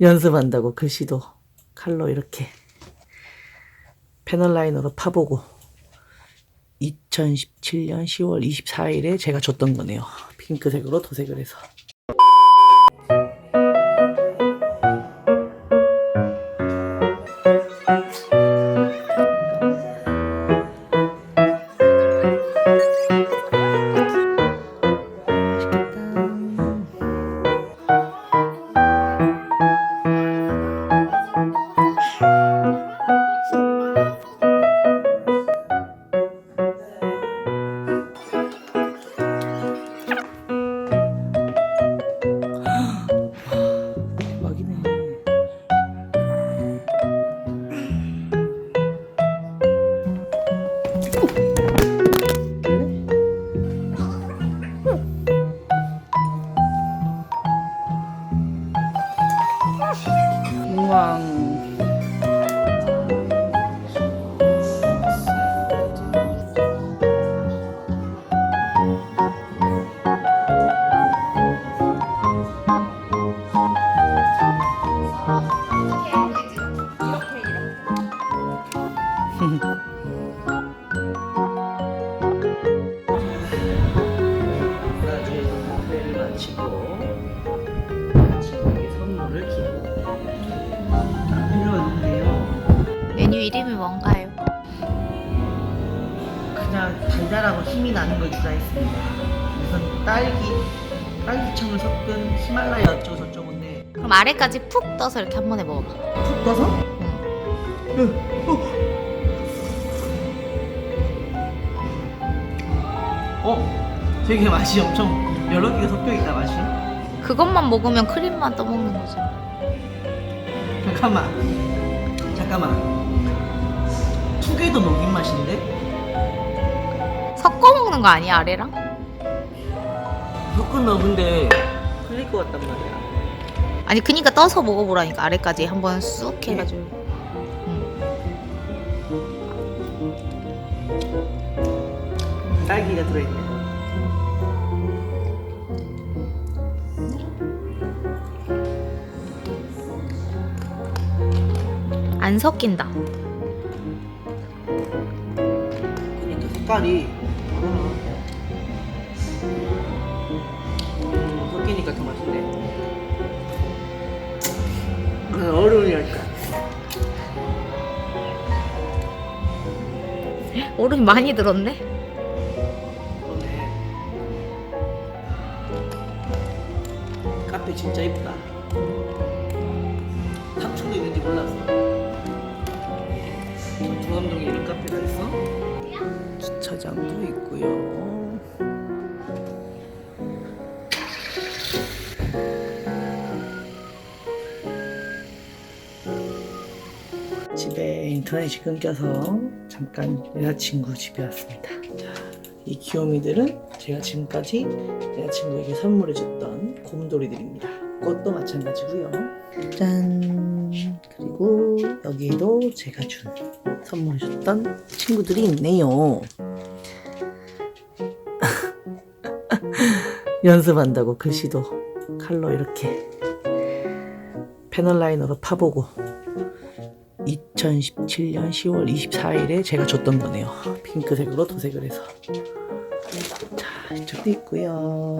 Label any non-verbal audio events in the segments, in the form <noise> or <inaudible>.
연습한다고 글씨도 칼로 이렇게 패널 라이너로 파보고 2017년 10월 24일에 제가 줬던 거네요. 핑크색으로 도색을 해서. 우 이름이 뭔가요? 그냥 달달하고 힘이 나는 걸 주라 했습니다. 우선 딸기, 딸기청을 섞은 히말라야 어쩌고 저쩌고인데 그럼 아래까지 푹 떠서 이렇게 한 번에 먹어봐. 푹 떠서? 응. 어? 되게 맛이 엄청 여러 개가 섞여 있다 맛이. 그것만 먹으면 크림만 떠먹는 거죠. 잠깐만, 잠깐만. 두 개도 녹인 맛인데? 섞어 먹는 거 아니야 아래랑? 섞은 녹인데 흘릴 것 같단 말이야. 아니 그니까 떠서 먹어보라니까 아래까지 한번 쑥 해가지고. 응. 딸기가 들어있네. 안 섞인다. 색깔이 음, 섞이니까 더 맛있네. 아, 어른이랄까. 얼음이 많이 들었네. 그러네. 카페 진짜 이쁘다. 인터넷이 끊겨서 잠깐 여자친구 집에 왔습니다. 자, 이 귀요미들은 제가 지금까지 여자친구에게 선물해줬던 곰돌이들입니다. 꽃도 마찬가지고요. 짠. 그리고 여기에도 제가 준 선물해줬던 친구들이 있네요. <laughs> 연습한다고 글씨도 칼로 이렇게 패널 라이너로 파보고 2017년 10월 24일에 제가 줬던 거네요. 핑크색으로 도색을 해서. 자, 이쪽도 있고요.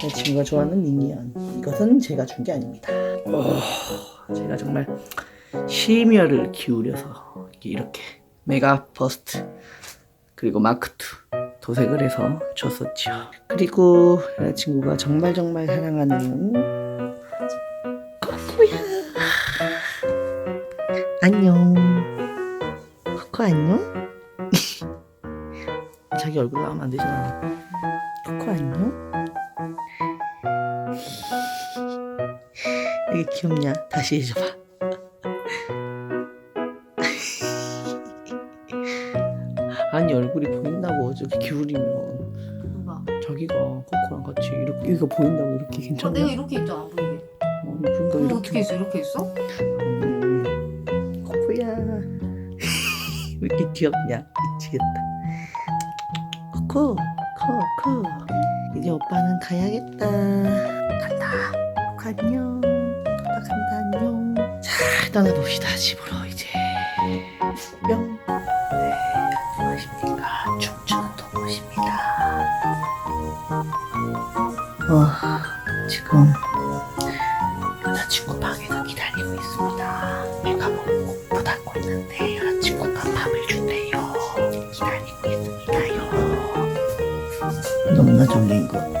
제 친구가 좋아하는 미니언. 이것은 제가 준 게 아닙니다. 어, 제가 정말 심혈을 기울여서 이렇게 메가 버스트 그리고 마크2 도색을 해서 줬었죠. 그리고 여자친구가 정말 정말 사랑하는 안녕. 코코 안녕? <laughs> 자기 얼굴 나오면 안 되잖아. 코코 안녕? <laughs> 이게 귀엽냐? 다시 해줘봐. <laughs> 아니 얼굴이 보인다고 저기 기울이면 누가? 자기가 코코랑 같이 이렇게 이거 보인다고 이렇게 괜찮아? 이렇게 있잖아 보이게. 어, 그러니까 이렇게 있어? 이렇게 있어? 왜 이렇게 귀엽냐? 미치겠다. 코코 코코 이제 오빠는 가야겠다. 간다. 코코 안녕. 떠나봅시다. 집으로 이제. 뿅. 네, 춤추는 도보십니다. 어, 지금 여자친구 방에서 기다리고 있습니다. 배가 너무 고프다고 있는데 준대요 기